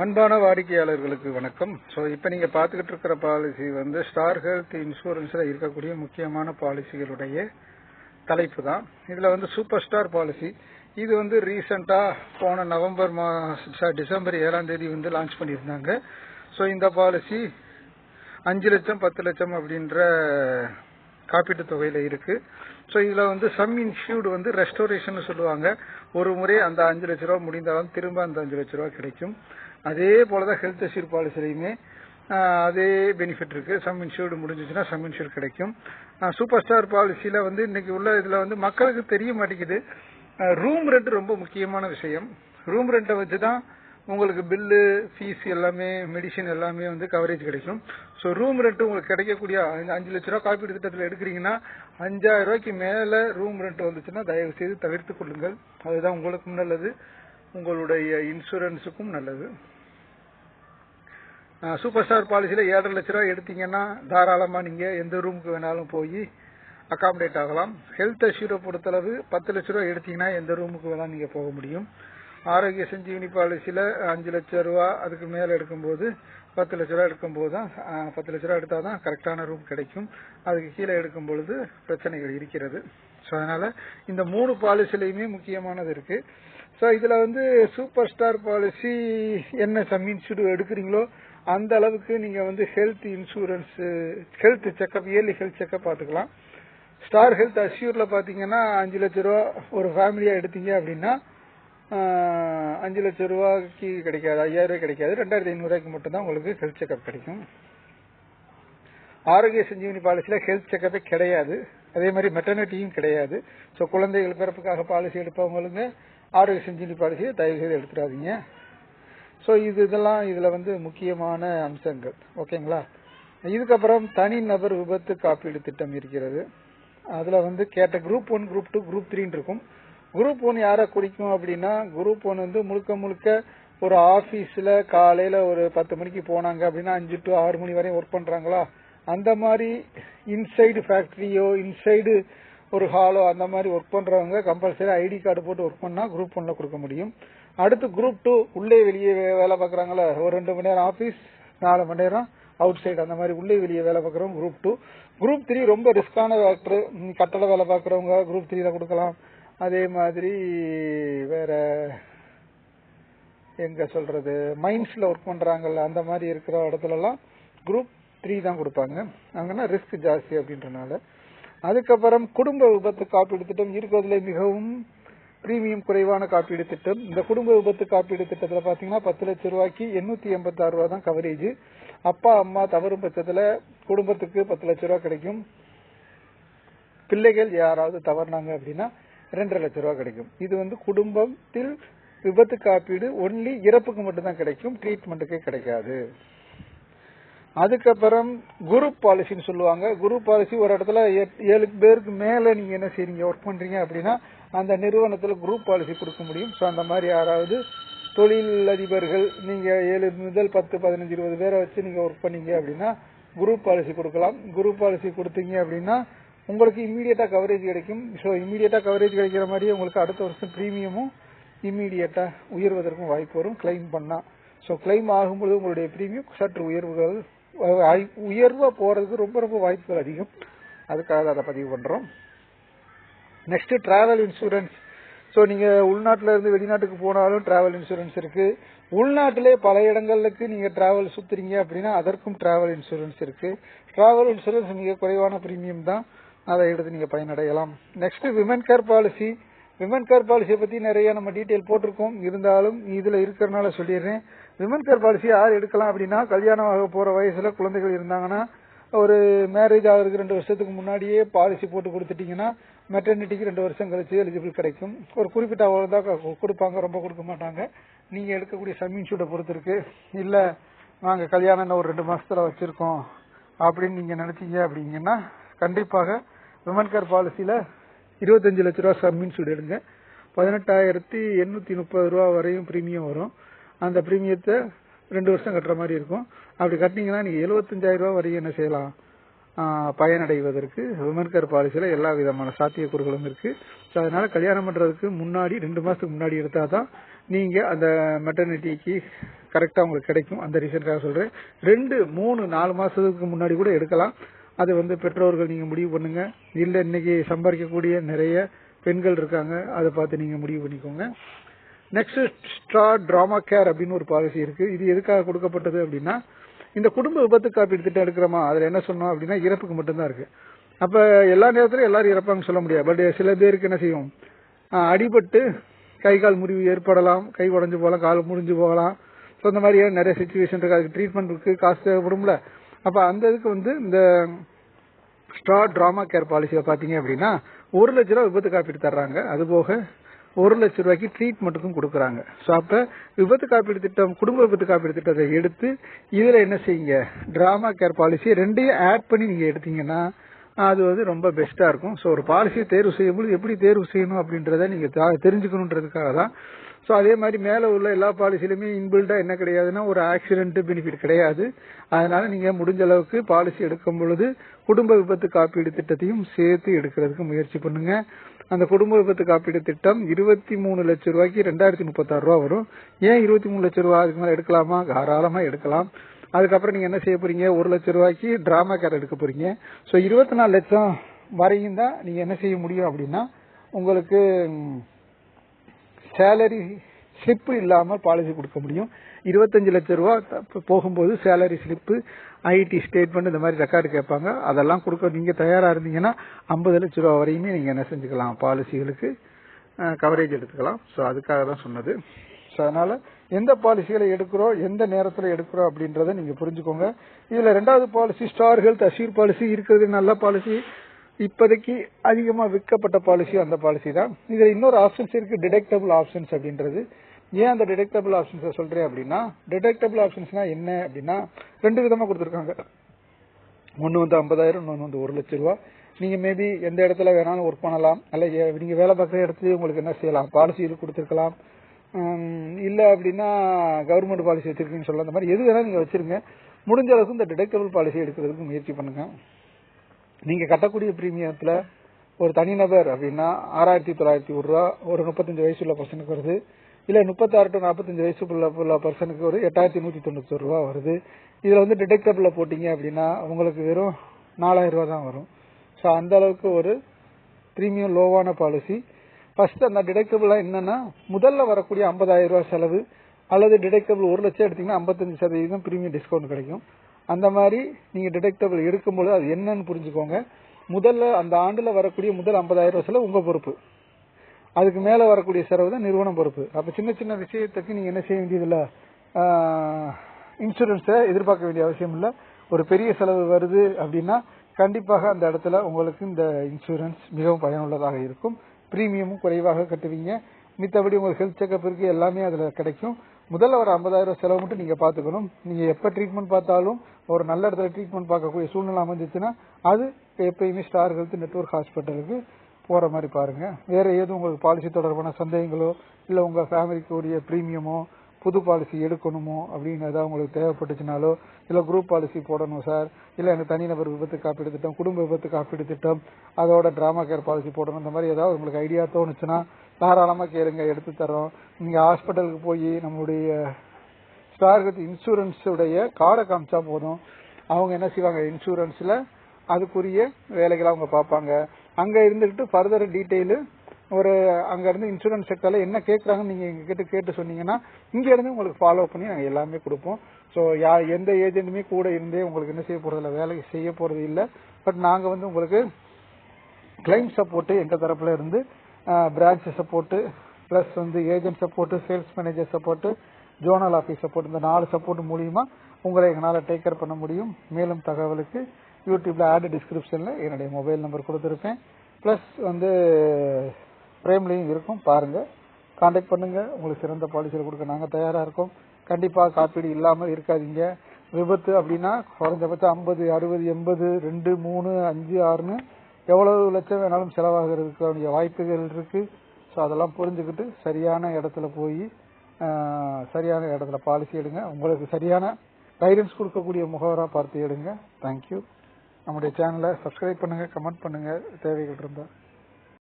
அன்பான வாடிக்கையாளர்களுக்கு வணக்கம். ஸோ இப்போ நீங்க பார்த்துக்கிட்டு இருக்கிற பாலிசி வந்து ஸ்டார் ஹெல்த் இன்சூரன்ஸ்ல இருக்கக்கூடிய முக்கியமான பாலிசிகளுடைய தலைப்பு தான். இதுல வந்து சூப்பர் ஸ்டார் பாலிசி இது வந்து ரீசெண்டா போன நவம்பர் மாசம் டிசம்பர் ஏழாம் தேதி வந்து லான்ச் பண்ணியிருந்தாங்க. ஸோ இந்த பாலிசி அஞ்சு லட்சம் பத்து லட்சம் அப்படின்ற காப்பீட்டு தொகையில இருக்கு. ஸோ இதுல வந்து சம் இன்ஷூர்டு வந்து ரெஸ்டோரேஷன் சொல்லுவாங்க. ஒரு முறை அந்த அஞ்சு லட்ச ரூபா முடிந்தாலும் திரும்ப அந்த அஞ்சு லட்ச ரூபா கிடைக்கும். அதே போலதான் ஹெல்த் அஷ்யூர் பாலிசிலையுமே அதே பெனிஃபிட் இருக்கு. சம் இன்சூர்டு முடிஞ்சிச்சுன்னா சம் இன்சூர் கிடைக்கும். சூப்பர் ஸ்டார் பாலிசியில வந்து இன்னைக்கு உள்ள இதுல வந்து மக்களுக்கு தெரிய மாட்டேங்குது. ரூம் ரெண்ட் ரொம்ப முக்கியமான விஷயம். ரூம் ரெண்ட்டை வச்சு தான் உங்களுக்கு பில்லு ஃபீஸ் எல்லாமே மெடிசின் எல்லாமே வந்து கவரேஜ் கிடைக்கும். ஸோ ரூம் ரெண்ட் உங்களுக்கு கிடைக்கக்கூடிய அஞ்சு லட்ச ரூபா காப்பீடு திட்டத்தில் எடுக்கிறீங்கன்னா அஞ்சாயிரம் ரூபாய்க்கு மேல ரூம் ரெண்ட் வந்துச்சுன்னா தயவு செய்து தவிர்த்து கொள்ளுங்கள். அதுதான் உங்களுக்கும் நல்லது. உங்களுடைய இன்சூரன்ஸுக்கும் நல்லது. சூப்பர் ஸ்டார் பாலிசியில் ஏழரை லட்ச ரூபா எடுத்தீங்கன்னா தாராளமாக நீங்கள் எந்த ரூமுக்கு வேணாலும் போய் அகாமடேட் ஆகலாம். ஹெல்த் அஷ்யூரை பொறுத்தளவு பத்து லட்ச ரூபா எடுத்தீங்கன்னா எந்த ரூமுக்கு வேணாலும் நீங்கள் போக முடியும். ஆரோக்கிய சஞ்சீவினி பாலிசியில் அஞ்சு லட்சம் ரூபா அதுக்கு மேலே எடுக்கும்போது பத்து லட்ச ரூபா எடுக்கும்போது தான் பத்து லட்ச ரூபா எடுத்தாதான் கரெக்டான ரூம் கிடைக்கும். அதுக்கு கீழே எடுக்கும் பொழுது பிரச்சனைகள் இருக்கிறது. ஸோ அதனால் இந்த மூணு பாலிசிலையுமே முக்கியமானது இருக்கு. ஸோ இதில் வந்து சூப்பர் ஸ்டார் பாலிசி என்ன சம் இன்ஸ்டியூட் எடுக்கிறீங்களோ அந்த அளவுக்கு நீங்க வந்து health insurance health checkup early health checkup பார்த்துக்கலாம். ஸ்டார் ஹெல்த் அஷ்யூர்ல பாத்தீங்கன்னா அஞ்சு லட்ச ரூபா ஒரு ஃபேமிலியா எடுத்தீங்க அப்படின்னா அஞ்சு லட்சம் ரூபாய்க்கு கிடைக்காது ஐயாயிரம் ரூபாய் கிடைக்காது ரெண்டாயிரத்தி ஐநூறு மட்டும் தான் உங்களுக்கு ஹெல்த் செக்அப் கிடைக்கும். ஆரோக்கிய சஞ்சீவனி பாலிசியில ஹெல்த் செக்அப்பே கிடையாது. அதே மாதிரி மெட்டர்னிட்டியும் கிடையாது. ஸோ குழந்தைகள் பிறப்புக்காக பாலிசி எடுப்பவங்களுக்கு ஆரோக்கிய சஞ்சீவனி பாலிசியை தயவு செய்து எடுத்துடாதீங்க. ஸோ இது இதெல்லாம் இதில் வந்து முக்கியமான அம்சங்கள். ஓகேங்களா? இதுக்கப்புறம் தனி நபர் விபத்து காப்பீடு திட்டம் இருக்கிறது. அதில் வந்து கேட்ட group one group two group த்ரீன்னு இருக்கும் குரூப் ஒன் யாரை குறிக்கும் அப்படின்னா குரூப் ஒன் வந்து முழுக்க முழுக்க ஒரு ஆஃபீஸில் காலையில் ஒரு பத்து மணிக்கு போனாங்க அப்படின்னா அஞ்சு டு ஆறு மணி வரையும் ஒர்க் பண்ணுறாங்களா அந்த மாதிரி இன்சைடு ஃபேக்ட்ரியோ இன்சைடு ஒரு ஹாலோ அந்த மாதிரி ஒர்க் பண்ணுறவங்க கம்பல்சரி ஐடி கார்டு போட்டு ஒர்க் பண்ணால் குரூப் ஒன்ல கொடுக்க முடியும். அடுத்து குரூப் டூ உள்ளே வெளியே வேலை பார்க்குறாங்களா ஒரு ரெண்டு மணி நேரம் ஆஃபீஸ் நாலு மணி நேரம் அவுட் சைடு அந்த மாதிரி உள்ளே வெளியே வேலை பார்க்குறவங்க குரூப் டூ குரூப் த்ரீ ரொம்ப ரிஸ்கான ஃபேக்டர் கட்டட வேலை பார்க்குறவங்க குரூப் த்ரீல கொடுக்கலாம். அதே மாதிரி வேற எங்க சொல்றது மைன்ஸ்ல ஒர்க் பண்றாங்கல்ல அந்த மாதிரி இருக்கிற இடத்துலலாம் குரூப் த்ரீ தான் கொடுப்பாங்க. அங்கன்னா ரிஸ்க் ஜாஸ்தி அப்படின்றனால. அதுக்கப்புறம் குடும்ப விபத்து காப்பீடு திட்டம் இருக்கிறதுல மிகவும் பிரீமியம் குறைவான காப்பீடு திட்டம். இந்த குடும்ப விபத்து காப்பீடு திட்டத்தில் பார்த்தீங்கன்னா பத்து லட்சம் ரூபாய்க்கு எண்ணூத்தி எண்பத்தி ஆறு ரூபா தான் கவரேஜ் அப்பா அம்மா தவறும் பட்சத்தில் குடும்பத்துக்கு பத்து லட்சம் ரூபா கிடைக்கும். பிள்ளைகள் யாராவது தவறுனாங்க அப்படின்னா ரெண்டரை லட்சம் ரூபா கிடைக்கும். இது வந்து குடும்பத்தில் விபத்து காப்பீடு ஒன்லி இறப்புக்கு மட்டும்தான் கிடைக்கும். ட்ரீட்மெண்ட்டுக்கு கிடைக்காது. அதுக்கப்புறம் குரூப் பாலிசின்னு சொல்லுவாங்க. குரூப் பாலிசி ஒரு இடத்துல ஏழு பேருக்கு மேல நீங்க என்ன செய்றீங்க? ஒர்க் பண்றீங்க அப்படின்னா அந்த நிறுவனத்துல குரூப் பாலிசி கொடுக்க முடியும். ஸோ அந்த மாதிரி யாராவது தொழில் அதிபர்கள் நீங்க ஏழு முதல் பத்து பதினஞ்சு இருபது பேரை வச்சு நீங்க ஒர்க் பண்ணீங்க அப்படின்னா குரூப் பாலிசி கொடுக்கலாம். குரூப் பாலிசி கொடுத்தீங்க அப்படின்னா உங்களுக்கு இம்மீடியட்டா கவரேஜ் கிடைக்கும். ஸோ இம்மீடியட்டா கவரேஜ் கிடைக்கிற மாதிரியே உங்களுக்கு அடுத்த வருஷம் பிரீமியமும் இம்மீடியட்டா உயர்வதற்கும் வாய்ப்பு வரும். கிளைம் பண்ணா. ஸோ கிளைம் ஆகும்போது உங்களுடைய பிரீமியம் சற்று உயர்வுகள் உயர்வா போறதுக்கு ரொம்ப ரொம்ப வாய்ப்புகள் அதிகம். அதுக்காக அதை பதிவு பண்றோம். நெக்ஸ்ட் டிராவல் இன்சூரன்ஸ் ஸோ நீங்க உள்நாட்டுல இருந்து வெளிநாட்டுக்கு போனாலும் டிராவல் இன்சூரன்ஸ் இருக்கு. உள்நாட்டிலே பல இடங்களுக்கு நீங்க டிராவல் சுத்துறீங்க அப்படின்னா அதற்கும் டிராவல் இன்சூரன்ஸ் இருக்கு. டிராவல் இன்சூரன்ஸ் மிக குறைவான பிரீமியம் தான். அதை எடுத்து நீங்க பயனடையலாம். Next women care policy women care பாலிசியை பத்தி நிறைய நம்ம டீட்டெயில் போட்டிருக்கோம். இருந்தாலும் இதுல இருக்கிறனால சொல்லிடுறேன். விமன் கேர் பாலிசி யார் எடுக்கலாம் அப்படின்னா கல்யாணம் ஆக போற வயசுல குழந்தைகள் இருந்தாங்கன்னா ஒரு மேரேஜ் ஆகிறதுக்கு ரெண்டு வருஷத்துக்கு முன்னாடியே பாலிசி போட்டு கொடுத்துட்டீங்கன்னா மெட்டர்னிட்டிக்கு ரெண்டு வருஷம் கழிச்சு எலிஜிபிள் கிடைக்கும். ஒரு குறிப்பிட்ட அவ்வளோ தான் கொடுப்பாங்க ரொம்ப கொடுக்க மாட்டாங்க. நீங்க எடுக்கக்கூடிய சமீன்ஷூட்டை பொறுத்து இருக்கு இல்ல நாங்க கல்யாணம் ஒரு ரெண்டு மாசத்துல வச்சிருக்கோம் அப்படின்னு நீங்க நினைச்சீங்க அப்படிங்கன்னா கண்டிப்பாக விமன் கேர் பாலிசியில இருபத்தஞ்சு லட்ச ரூபா சம்மின்சூட் எடுங்க. பதினெட்டாயிரத்தி எண்ணூத்தி முப்பது ரூபா வரையும் பிரீமியம் வரும். அந்த பிரீமியத்தை ரெண்டு வருஷம் கட்டுற மாதிரி இருக்கும். அப்படி கட்டினீங்கன்னா நீங்கள் எழுபத்தஞ்சாயிரம் ரூபா வரையும் என்ன செய்யலாம்? பயனடைவதற்கு விமன்கர் பாலிசியில் எல்லா விதமான சாத்தியக்கூறுகளும் இருக்கு. ஸோ அதனால கல்யாணம் பண்ணுறதுக்கு முன்னாடி ரெண்டு மாதத்துக்கு முன்னாடி எடுத்தால் தான் நீங்கள் அந்த மெட்டர்னிட்டிக்கு கரெக்டாக உங்களுக்கு கிடைக்கும். அந்த ரீசன்காக சொல்கிறேன் ரெண்டு மூணு நாலு மாதத்துக்கு முன்னாடி கூட எடுக்கலாம். அது வந்து பெற்றோர்கள் நீங்கள் முடிவு பண்ணுங்க. இல்லை இன்னைக்கு சம்பாதிக்கக்கூடிய நிறைய பெண்கள் இருக்காங்க. அதை பார்த்து நீங்கள் முடிவு பண்ணிக்கோங்க. நெக்ஸ்ட் ஸ்ட்ரா டிராமா கேர் அப்படின்னு ஒரு பாலிசி இருக்கு. இது எதுக்காக கொடுக்கப்பட்டது அப்படின்னா இந்த குடும்ப விபத்து காப்பீடு திட்டம் எடுக்கிறோமா? அதுல என்ன சொன்னோம் அப்படின்னா இறப்புக்கு மட்டும்தான் இருக்கு. அப்ப எல்லா நேரத்திலும் எல்லாரும் இறப்பாங்க சொல்ல முடியாது. பட் சில பேருக்கு என்ன செய்யும்? அடிபட்டு கை கால் முறிவு ஏற்படலாம். கை உடஞ்சு போகலாம் கால் முடிஞ்சு போகலாம். ஸோ இந்த மாதிரி நிறைய சுச்சுவேஷன் இருக்கு. அதுக்கு ட்ரீட்மெண்ட் இருக்கு காசு தேவைப்படும்ல. அப்ப அந்த இதுக்கு வந்து இந்த ஸ்ட்ரா டிராமா கேர் பாலிசியை பார்த்தீங்க அப்படின்னா ஒரு லட்ச ரூபா விபத்து காப்பீடு தர்றாங்க. அது போக ஒரு லட்ச ரூபாய்க்கு ட்ரீட்மெண்ட்டுக்கும் கொடுக்குறாங்க. ஸோ அப்போ விபத்து காப்பீடு திட்டம் குடும்ப விபத்து காப்பீடு திட்டத்தை எடுத்து இதில் என்ன செய்யுங்க? டிராமா கேர் பாலிசி ரெண்டையும் ஆட் பண்ணி நீங்கள் எடுத்தீங்கன்னா அது வந்து ரொம்ப பெஸ்ட்டாக இருக்கும். ஸோ ஒரு பாலிசியை தேர்வு செய்யும்போது எப்படி தேர்வு செய்யணும் அப்படின்றத நீங்கள் தெரிஞ்சுக்கணுன்றதுக்காக தான். ஸோ அதே மாதிரி மேலே உள்ள எல்லா பாலிசிலுமே இன்பில்டா என்ன கிடையாதுன்னா ஒரு ஆக்சிடென்ட் பெனிஃபிட் கிடையாது. அதனால நீங்கள் முடிஞ்ச அளவுக்கு பாலிசி எடுக்கும் பொழுது குடும்ப விபத்து காப்பீடு திட்டத்தையும் சேர்த்து எடுக்கிறதுக்கு முயற்சி பண்ணுங்க. அந்த குடும்ப விபத்து காப்பீடு திட்டம் இருபத்தி மூணு லட்சம் ரூபாய்க்கு ரெண்டாயிரத்தி முப்பத்தாறு ரூபா வரும். ஏன் இருபத்தி மூணு லட்சம் ரூபா அதுக்கு மேலே எடுக்கலாமா? தாராளமா எடுக்கலாம். அதுக்கப்புறம் நீங்க என்ன செய்ய போறீங்க? ஒரு லட்சம் ரூபாய்க்கு டிராமா கேர் எடுக்க போறீங்க. ஸோ இருபத்தி நாலு லட்சம் வரையும் தான் நீங்க என்ன செய்ய முடியும் அப்படின்னா உங்களுக்கு சேலரி ஸ்லிப்பு இல்லாமல் பாலிசி கொடுக்க முடியும். இருபத்தஞ்சு லட்சம் ரூபா போகும்போது சேலரி ஸ்லிப்பு ஐடி ஸ்டேட்மெண்ட் இந்த மாதிரி ரெக்கார்டு கேட்பாங்க. அதெல்லாம் கொடுக்க நீங்க தயாரா இருந்தீங்கன்னா ஐம்பது லட்சம் ரூபா வரையுமே நீங்க என்ன செஞ்சுக்கலாம்? பாலிசிகளுக்கு கவரேஜ் எடுத்துக்கலாம். ஸோ அதுக்காக தான் சொன்னது. ஸோ அதனால எந்த பாலிசிகளை எடுக்கிறோம் எந்த நேரத்தில் எடுக்கிறோம் அப்படின்றத நீங்க புரிஞ்சுக்கோங்க. இதுல ரெண்டாவது policy Star Health Assure policy இருக்கிறது நல்ல பாலிசி இப்போதைக்கு அதிகமாக விற்கப்பட்ட பாலிசி அந்த பாலிசி தான். இதில் இன்னொரு ஆப்ஷன்ஸ் இருக்கு டிடெக்டபிள் ஆப்ஷன்ஸ் அப்படின்றது. ஏன் அந்த டிடெக்டபிள் ஆப்ஷன்ஸ் சொல்றேன் அப்படின்னா டிடெக்டபிள் ஆப்ஷன்ஸ்னா என்ன அப்படின்னா ரெண்டு விதமா கொடுத்துருக்காங்க. ஒன்னு வந்து ஐம்பதாயிரம் இன்னொன்று வந்து ஒரு லட்சம் ரூபா நீங்க மேபி எந்த இடத்துல வேணாலும் ஒர்க் பண்ணலாம். அல்ல நீங்கள் நீங்க வேலை பார்க்குற இடத்துல உங்களுக்கு என்ன செய்யலாம்? பாலிசி இது கொடுத்துருக்கலாம்? இல்லை இல்ல அப்படின்னா கவர்மெண்ட் பாலிசி வச்சிருக்கீங்கன்னு சொல்லலாம். அந்த மாதிரி எது வேணாலும் நீங்க வச்சிருங்க. முடிஞ்ச அளவுக்கு இந்த டிடெக்டபிள் பாலிசி எடுக்கிறதுக்கு முயற்சி பண்ணுங்க. நீங்க கட்டக்கூடிய பிரீமியத்துல ஒரு தனிநபர் அப்படின்னா ஆறாயிரத்தி தொள்ளாயிரத்தி ஒரு ரூபா ஒரு முப்பத்தஞ்சு வயசுள்ள பர்சனுக்கு வருது. இல்ல முப்பத்தாறு டு நாற்பத்தஞ்சு வயசுக்குள்ள உள்ள பர்சனுக்கு ஒரு எட்டாயிரத்தி நூத்தி தொண்ணூத்தொரு ரூபா வருது. இதுல வந்து டிடெக்டபிள்ல போட்டீங்க அப்படின்னா உங்களுக்கு வெறும் நாலாயிரம் ரூபா தான் வரும். ஸோ அந்த அளவுக்கு ஒரு பிரீமியம் லோவான பாலிசி ஃபர்ஸ்ட் அந்த டிடெக்டபிள் என்னன்னா முதல்ல வரக்கூடிய 50000 ரூபாய் செலவு அல்லது டிடெக்டபிள் ஒரு லட்சம் எடுத்தீங்கன்னா 55% சதவீதம் பிரீமியம் டிஸ்கவுண்ட் கிடைக்கும். அந்த மாதிரி நீங்க டிடெக்டபிள் எடுக்கும்போது அது என்னன்னு புரிஞ்சுக்கோங்க. முதல்ல அந்த ஆண்டுல வரக்கூடிய முதல் 50000 ரூபாய் செலவு உங்க பொறுப்பு. அதுக்கு மேல வரக்கூடிய செலவு தான் நிறுவனம் பொறுப்பு. அப்ப சின்ன சின்ன விஷயத்துக்கு நீங்க என்ன செய்ய வேண்டியதில்ல? இன்சூரன்ஸை எதிர்பார்க்க வேண்டிய அவசியம் இல்ல. ஒரு பெரிய செலவு வருது அப்படின்னா கண்டிப்பாக அந்த இடத்துல உங்களுக்கு இந்த இன்சூரன்ஸ் மிகவும் பயனுள்ளதாக இருக்கும். பிரீமியமும் குறைவாக கட்டுவீங்க. மித்தபடி உங்களுக்கு ஹெல்த் செக்அப் இருக்கு எல்லாமே அதுல கிடைக்கும். முதல்ல ஒரு 50000 ரூபாய் செலவு மட்டும் நீங்க பாத்துக்கணும் நீங்க எப்ப ட்ரீட்மெண்ட் பார்த்தாலும் ஒரு நல்ல இடத்துல ட்ரீட்மெண்ட் பார்க்கக்கூடிய சூழ்நிலை அமைஞ்சிச்சுன்னா அது எப்பயுமே ஸ்டார் ஹெல்த் நெட்வொர்க் ஹாஸ்பிட்டலுக்கு போற மாதிரி பாருங்க. வேற ஏதும் உங்களுக்கு பாலிசி தொடர்பான சந்தேகங்களோ இல்ல உங்க ஃபேமிலிக்கு உரிய ப்ரீமியமோ புது பாலிசி எடுக்கணுமோ அப்படின்னு ஏதாவது உங்களுக்கு தேவைப்பட்டுச்சுனாலோ இல்ல குரூப் பாலிசி போடணும் சார் இல்ல எனக்கு தனிநபர் விபத்து காப்பீடு திட்டம் குடும்ப விபத்து காப்பீடு திட்டம் அதோட டிராமா கேர் பாலிசி போடணும் இந்த மாதிரி ஏதாவது உங்களுக்கு ஐடியா தோணுச்சுன்னா தாராளமா கேளுங்க எடுத்து தரோம் நீங்க ஹாஸ்பிட்டலுக்கு போய் நம்மளுடைய ஸ்டார்கத் இன்சூரன்ஸ் உடைய கார்டை காமிச்சா போதும். அவங்க என்ன செய்வாங்க? இன்சூரன்ஸ்ல அதுக்குரிய வேலைகளை அவங்க பார்ப்பாங்க. அங்க இருந்துகிட்டு ஃபர்தர் டீட்டெயிலு ஒரு அங்க இருந்து இன்சூரன்ஸ் செக்டர்ல என்ன கேட்குறாங்கன்னு நீங்க எங்க கிட்ட கேட்டு சொன்னீங்கன்னா இங்க இருந்து உங்களுக்கு ஃபாலோ பண்ணி நாங்க எல்லாமே கொடுப்போம். ஸோ யா எந்த ஏஜென்ட்டுமே கூட இருந்தே உங்களுக்கு என்ன செய்ய போறது வேலை செய்ய போறது இல்லை. பட் நாங்க வந்து உங்களுக்கு கிளைம் சப்போர்ட் எங்க தரப்புல இருந்து பிரான்ச் சப்போர்ட் பிளஸ் வந்து agent support sales manager support zonal office support இந்த நாலு சப்போர்ட் மூலியமா உங்களை எங்களால் டேக் கேர் பண்ண முடியும். மேலும் தகவலுக்கு யூடியூப்ல ஆட் டிஸ்கிரிப்ஷன்ல என்னுடைய மொபைல் நம்பர் கொடுத்துருப்பேன் பிளஸ் வந்து பிரேம்லையும் இருக்கும். பாருங்க. காண்டாக்ட் பண்ணுங்க. உங்களுக்கு சிறந்த பாலிசியில் கொடுக்க நாங்க தயாரா இருக்கோம். கண்டிப்பா காப்பீடு இல்லாமல் இருக்காதீங்க. விபத்து அப்படின்னா குறைஞ்சபட்சம் ஐம்பது அறுபது எண்பது ரெண்டு மூணு அஞ்சு ஆறுன்னு எவ்வளவு லட்சம் வேணாலும் செலவாகிறதுக்கு வாய்ப்புகள் இருக்கு. ஸோ அதெல்லாம் புரிஞ்சுக்கிட்டு சரியான இடத்துல போய் சரியான இடத்துல பாலிசி எடுங்க. உங்களுக்கு சரியான கைடன்ஸ் கொடுக்கக்கூடிய முகவராக பார்த்து எடுங்க. தேங்க்யூ நம்முடைய சேனலை சப்ஸ்கிரைப் பண்ணுங்க கமெண்ட் பண்ணுங்க தேவைகள் இருந்தால்